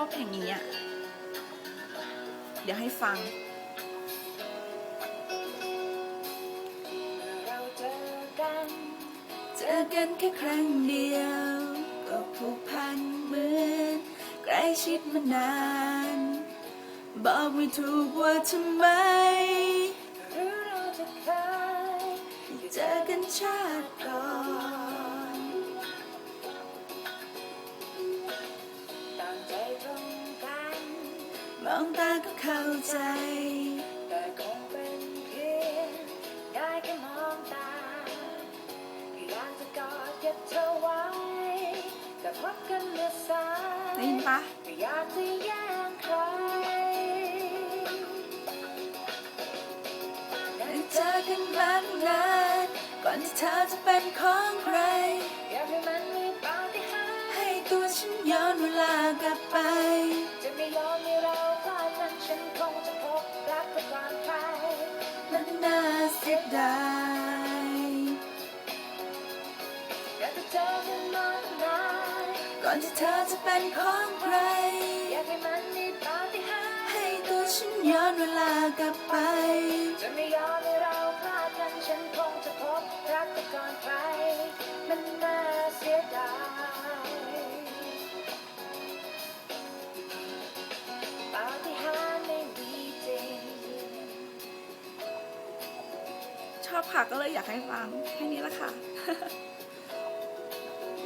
อบเพลงนี้อะ เดี๋ยวให้ฟังเราเจอกันเจอกันแค่ครั้งเดียว ก็ผูกพันเหมือนใกล้ชิดมานาน บอกไม่ถูกว่าทำไมหรือเราจะเคยเจอกันชา มองตาก็เข้าใจ แต่คงเป็นเพียงได้แค่มองตาอยากจะกอดเก็บเธอไว้ แต่พักกันเมื่อสายได้ยินปะไม่อยากจะแย่งใครได้เจอกันมานานก่อนที่เธอจะเป็นของใครอยากให้มันมีปาฏิหาริย์ให้ตัวฉันย้อนเวลากลับ สียดายอยากจะเจอกันมากมายก่อนที่เธอจะเป็นของใคร อยากให้มันมีปาฏิหาริย์ให้ตัวฉันย้อนเวลากลับไป จะไม่ยอม อบค่ะก็เลยอยากให้ฟังแค่นี้ละค่ะ